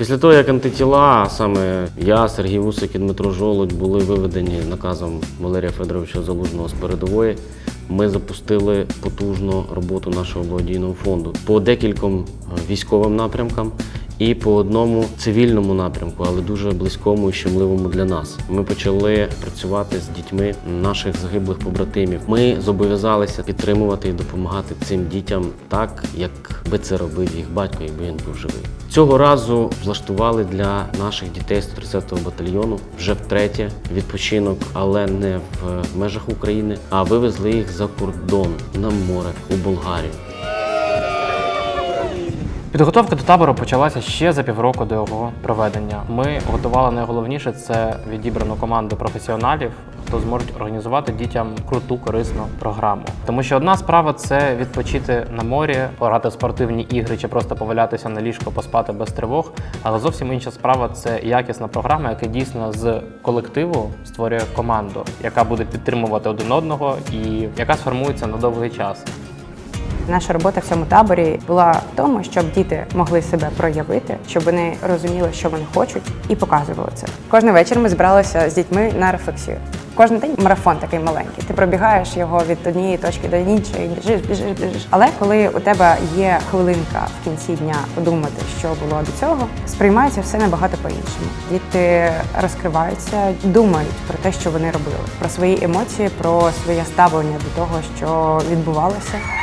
Після того, як антитіла, саме я, Сергій Вусик і Дмитро Жолудь були виведені наказом Валерія Федоровича Залужного з передової, ми запустили потужну роботу нашого благодійного фонду по декільком е, військовим напрямкам і по одному цивільному напрямку, але дуже близькому і щемливому для нас. Ми почали працювати з дітьми наших загиблих побратимів. Ми зобов'язалися підтримувати і допомагати цим дітям так, як би це робив їх батько, якби він був живий. Цього разу влаштували для наших дітей 130-го батальйону вже втретє відпочинок, але не в межах України, а вивезли їх за кордон на море у Болгарію. Підготовка до табору почалася ще за півроку до його проведення. Ми готували найголовніше це відібрану команду професіоналів, хто зможуть організувати дітям круту корисну програму. Тому що одна справа це відпочити на морі, пограти в спортивні ігри чи просто повалятися на ліжко, поспати без тривог. Але зовсім інша справа це якісна програма, яка дійсно з колективу створює команду, яка буде підтримувати один одного і яка сформується на довгий час. Наша робота в цьому таборі була в тому, щоб діти могли себе проявити, щоб вони розуміли, що вони хочуть, і показували це. Кожен вечір ми збиралися з дітьми на рефлексію. Кожен день марафон такий маленький. Ти пробігаєш його від однієї точки до іншої, біжиш, біжиш, біжиш. Але коли у тебе є хвилинка в кінці дня подумати, що було до цього, сприймається все набагато по-іншому. Діти розкриваються, думають про те, що вони робили, про свої емоції, про своє ставлення до того, що відбувалося.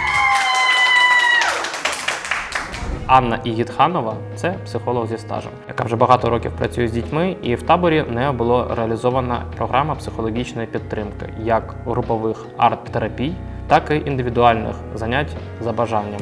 Анна Ігітханова це психолог зі стажем, яка вже багато років працює з дітьми, і в таборі в нею була реалізована програма психологічної підтримки як групових арт-терапій, так і індивідуальних занять за бажанням.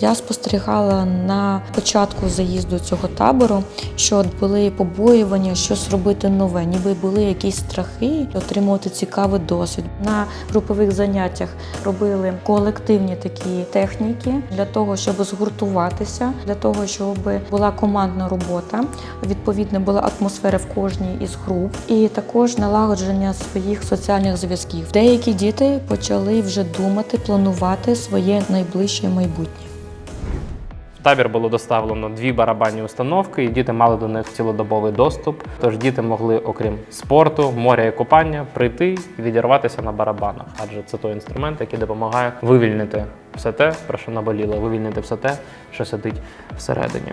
Я спостерігала на початку заїзду цього табору, що були побоювання щось робити нове, ніби були якісь страхи, отримувати цікавий досвід. На групових заняттях робили колективні такі техніки для того, щоб згуртуватися, для того, щоб була командна робота. Відповідно, була атмосфера в кожній із груп, і також налагодження своїх соціальних зв'язків. Деякі діти почали вже думати, планувати своє найближче майбутнє. Табір було доставлено дві барабанні установки, і діти мали до них цілодобовий доступ. Тож діти могли, окрім спорту, моря і купання, прийти і відірватися на барабанах, адже це той інструмент, який допомагає вивільнити все те, про що наболіло, вивільнити все те, що сидить всередині.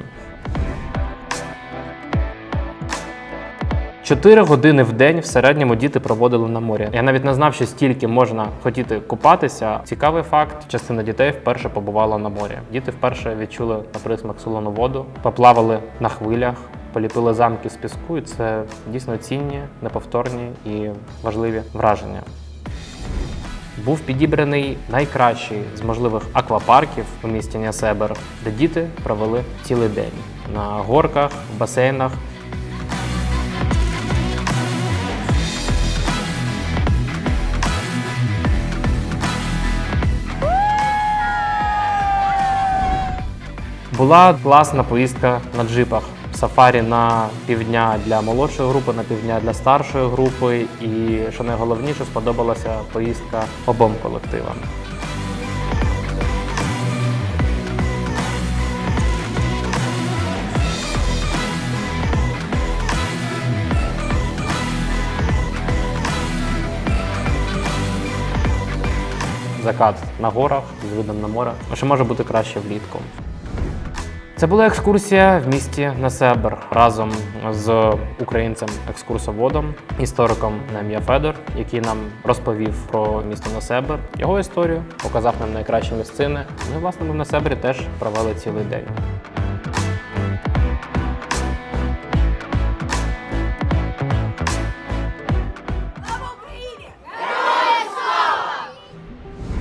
Чотири години в день в середньому діти проводили на морі. Я навіть не знав, що стільки можна хотіти купатися. Цікавий факт: частина дітей вперше побувала на морі. Діти вперше відчули на присмак солону воду, поплавали на хвилях, поліпили замки з піску, і це дійсно цінні, неповторні і важливі враження. Був підібраний найкращий з можливих аквапарків у місті Нясебер, де діти провели цілий день на горках, басейнах, Була класна поїздка на джипах. Сафарі на півдня для молодшої групи, на півдня для старшої групи. І що найголовніше, сподобалася поїздка обом колективам. Закат на горах з видом на море. А що може бути краще влітку? Це була екскурсія в місті Несебр разом з українцем-екскурсоводом, істориком на ім'я Федор, який нам розповів про місто Несебр, його історію, показав нам найкращі місцини. Ми, власне, ми в Несебрі теж провели цілий день.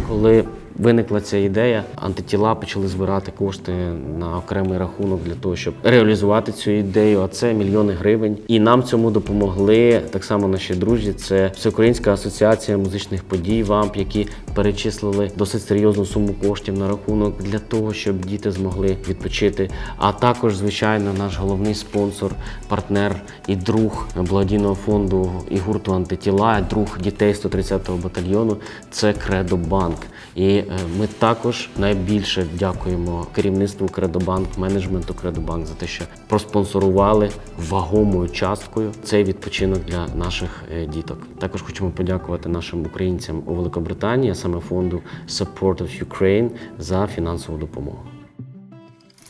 Коли виникла ця ідея, антитіла почали збирати кошти на окремий рахунок для того, щоб реалізувати цю ідею. А це мільйони гривень. І нам цьому допомогли так само наші друзі. Це Всеукраїнська асоціація музичних подій ВАМП, які перечислили досить серйозну суму коштів на рахунок для того, щоб діти змогли відпочити. А також, звичайно, наш головний спонсор, партнер і друг благодійного фонду і гурту антитіла, друг дітей 130-го батальйону це Кредо Банк. І Ми також найбільше дякуємо керівництву Кредобанк, менеджменту Кредобанк за те, що проспонсорували вагомою часткою цей відпочинок для наших е, діток. Також хочемо подякувати нашим українцям у Великобританії, а саме фонду Support of Ukraine за фінансову допомогу.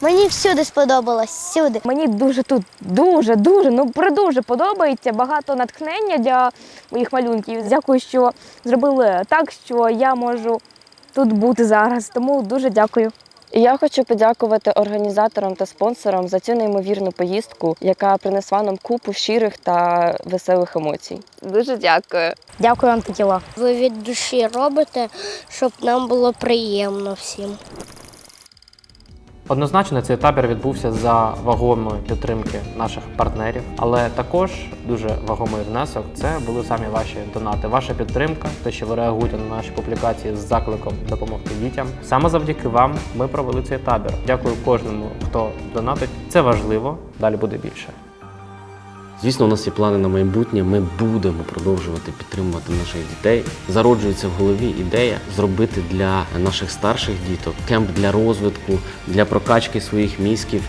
Мені всюди сподобалось, всюди. Мені дуже тут дуже, дуже, ну придуже подобається. Багато натхнення для моїх малюнків. Дякую, що зробили так, що я можу тут бути зараз. Тому дуже дякую. І я хочу подякувати організаторам та спонсорам за цю неймовірну поїздку, яка принесла нам купу щирих та веселих емоцій. Дуже дякую. Дякую, вам, Антитіла. Ви від душі робите, щоб нам було приємно всім. Однозначно, цей табір відбувся за вагомої підтримки наших партнерів, але також дуже вагомий внесок це були самі ваші донати. Ваша підтримка, те, що ви реагуєте на наші публікації з закликом допомогти дітям. Саме завдяки вам ми провели цей табір. Дякую кожному, хто донатить. Це важливо. Далі буде більше. Звісно, у нас є плани на майбутнє. Ми будемо продовжувати підтримувати наших дітей. Зароджується в голові ідея зробити для наших старших діток кемп для розвитку, для прокачки своїх мізків.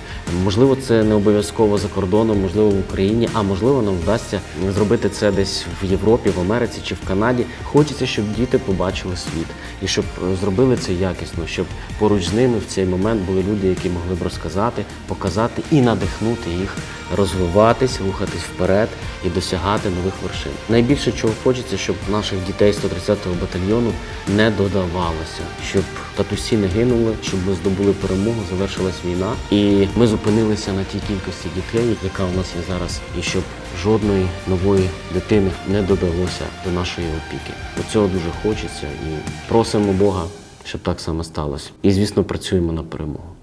Можливо, це не обов'язково за кордоном, можливо, в Україні, а можливо, нам вдасться зробити це десь в Європі, в Америці чи в Канаді. Хочеться, щоб діти побачили світ і щоб е, зробили це якісно, щоб поруч з ними в цей момент були люди, які могли б розказати, показати і надихнути їх розвиватись, рухатись вперед і досягати нових вершин. Найбільше чого хочеться, щоб наших дітей 130-го батальйону не додавалося, щоб татусі не гинули, щоб ми здобули перемогу, завершилась війна, і ми зупинилися на тій кількості дітей, яка у нас є зараз, і щоб жодної нової дитини не додалося до нашої опіки. Цього дуже хочеться і просимо Бога, щоб так саме сталося. І звісно, працюємо на перемогу.